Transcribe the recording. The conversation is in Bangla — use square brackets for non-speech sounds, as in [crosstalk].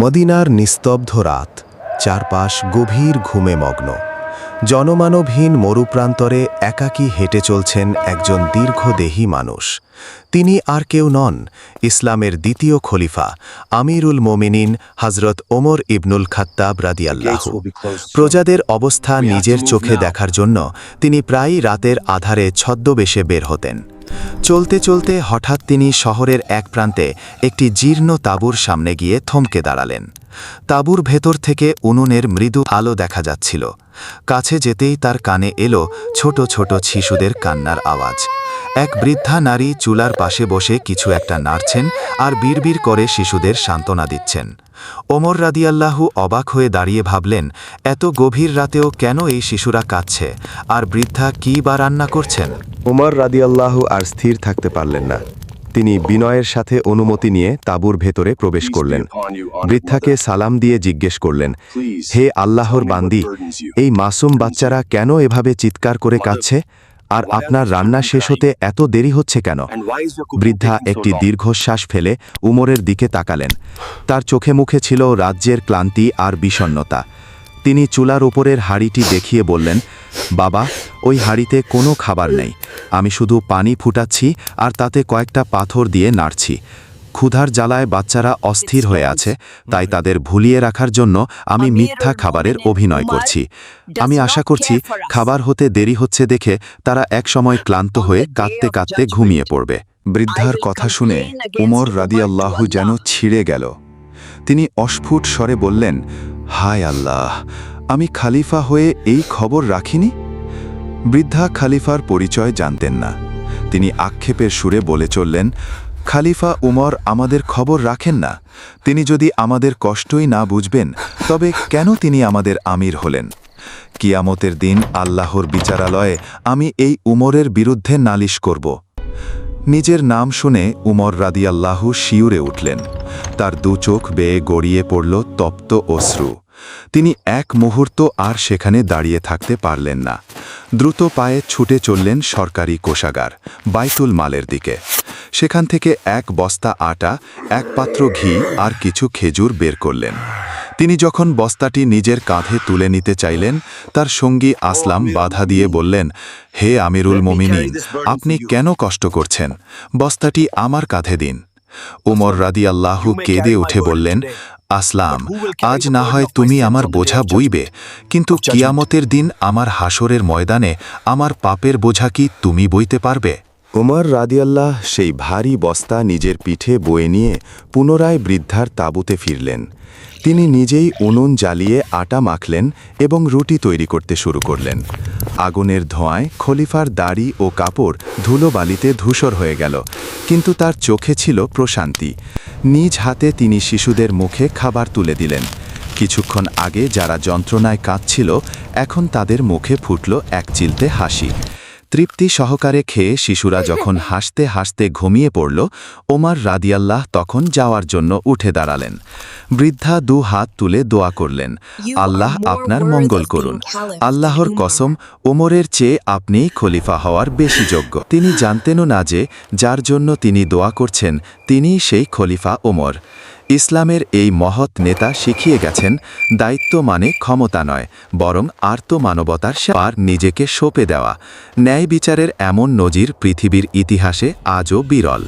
মদিনার নিস্তব্ধ রাত চারপাশ গভীর ঘুমে মগ্ন। জনমানবহীন মরুপ্রান্তরে একাকী হেঁটে চলছেন একজন দীর্ঘদেহী মানুষ। তিনি আর কেউ নন ইসলামের দ্বিতীয় খলিফা আমিরুল মোমিনিন হজরত ওমর ইবনুল খাত্তাব রাদিয়াল্লাহু। প্রজাদের অবস্থা নিজের চোখে দেখার জন্য তিনি প্রায়ই রাতের আধারে ছদ্মবেশে বের হতেন। চলতে চলতে হঠাৎ তিনি শহরের এক প্রান্তে একটি জীর্ণ তাঁবুর সামনে গিয়ে থমকে দাঁড়ালেন। তাঁবুর ভেতর থেকে উনুনের মৃদু আলো দেখা যাচ্ছিল। কাছে যেতেই তার কানে এলো ছোট ছোট শিশুদের কান্নার আওয়াজ। এক বৃদ্ধা নারী চুলার পাশে বসে কিছু একটা নাড়ছেন আর বিড়বিড় করে শিশুদের সান্ত্বনা দিচ্ছেন। ওমর রাদিয়াল্লাহু অবাক হয়ে দাঁড়িয়ে ভাবলেন এত গভীর রাতেও কেন এই শিশুরা কাঁদছে? আর বৃদ্ধা কী বা রান্না করছেন? ওমর রাদিয়াল্লাহু আর স্থির থাকতে পারলেন না। তিনি বিনয়ের সাথে অনুমতি নিয়ে তাঁবুর ভেতরে প্রবেশ করলেন। বৃদ্ধাকে সালাম দিয়ে জিজ্ঞেস করলেন হে আল্লাহর বান্দি এই মাসুম বাচ্চারা কেন এভাবে চিৎকার করে কাঁদছে? আর আপনার রান্না শেষ হতে এত দেরি হচ্ছে কেন? বৃদ্ধা একটি দীর্ঘশ্বাস ফেলে উমরের দিকে তাকালেন। তার চোখে মুখে ছিল রাজ্যের ক্লান্তি আর বিষণ্নতা তিনি চুলার ওপরের হাড়িটি দেখিয়ে বললেন বাবা ওই হাড়িতে কোনো খাবার নেই। আমি শুধু পানি ফুটাচ্ছি আর তাতে কয়েকটা পাথর দিয়ে নাড়ছি। ক্ষুধার জ্বালায় বাচ্চারা অস্থির হয়ে আছে তাই তাদের ভুলিয়ে রাখার জন্য আমি মিথ্যা খাবারের অভিনয় করছি। আমি আশা করছি খাবার হতে দেরি হচ্ছে দেখে তারা একসময় ক্লান্ত হয়ে কাঁদতে কাঁদতে ঘুমিয়ে পড়বে। বৃদ্ধার কথা শুনে উমর রাদিয়াল্লাহু যেন ছিঁড়ে গেল। তিনি অস্ফুট স্বরে বললেন হায় আল্লাহ আমি খালিফা হয়ে এই খবর রাখিনি? বৃদ্ধা খালিফার পরিচয় জানতেন না। তিনি আক্ষেপের সুরে বলে চললেন খালিফা উমর আমাদের খবর রাখেন না। তিনি যদি আমাদের কষ্টই না বুঝবেন, তবে কেন তিনি আমাদের আমির হলেন? কিয়ামতের দিন আল্লাহর বিচারালয়ে আমি এই উমরের বিরুদ্ধে নালিশ করব। নিজের নাম শুনে উমর রাদিয়াল্লাহু শিউরে উঠলেন। তার দু চোখ বেয়ে গড়িয়ে পড়ল তপ্ত অশ্রু। তিনি এক মুহূর্ত আর সেখানে দাঁড়িয়ে থাকতে পারলেন না। দ্রুত পায়ে ছুটে চললেন সরকারি কোষাগার, বাইতুল মালের দিকে। সেখান থেকে এক বস্তা আটা এক পাত্র ঘি আর কিছু খেজুর বের করলেন। তিনি যখন বস্তাটি নিজের কাঁধে তুলে নিতে চাইলেন তার সঙ্গী আসলাম বাধা দিয়ে বললেন হে আমিরুল মোমিনিন আপনি কেন কষ্ট করছেন? বস্তাটি আমার কাঁধে দিন। উমর রাদিয়াল্লাহু কেঁদে উঠে বললেন আসলাম আজ না হয় তুমি আমার বোঝা বইবে কিন্তু কিয়ামতের দিন আমার হাসরের ময়দানে আমার পাপের বোঝা কি তুমি বইতে পারবে? উমর রাদিয়াল্লাহ সেই ভারী বস্তা নিজের পিঠে বয়ে নিয়ে পুনরায় বৃদ্ধার তাঁবুতে ফিরলেন। তিনি নিজেই উনুন জ্বালিয়ে আটা মাখলেন এবং রুটি তৈরি করতে শুরু করলেন। আগুনের ধোঁয়ায় খলিফার দাড়ি ও কাপড় ধুলোবালিতে ধূসর হয়ে গেল, কিন্তু তার চোখে ছিল প্রশান্তি। নিজ হাতে তিনি শিশুদের মুখে খাবার তুলে দিলেন। কিছুক্ষণ আগে যারা যন্ত্রণায় কাঁদছিল, এখন তাদের মুখে ফুটল এক চিলতে হাসি। তৃপ্তি সহকারে খেয়ে শিশুরা যখন [laughs] হাসতে হাসতে ঘুমিয়ে পড়ল ওমার রাদিয়াল্লাহ তখন যাওয়ার জন্য উঠে দাঁড়ালেন। বৃদ্ধা দু হাত তুলে দোয়া করলেন আল্লাহ আপনার মঙ্গল করুন। আল্লাহর কসম ওমরের চেয়ে আপনিই খলিফা হওয়ার বেশি যোগ্য। তিনি জানতেনও না যে যার জন্য তিনি দোয়া করছেন তিনিই সেই খলিফা ওমর। ইসলামের এই মহৎ নেতা শিখিয়ে গেছেন, দায়িত্ব মানে ক্ষমতা নয়, বরং আর্তমানবতার মানবতার পার নিজেকে সঁপে দেওয়া। ন্যায় বিচারের এমন নজির পৃথিবীর ইতিহাসে আজও বিরল।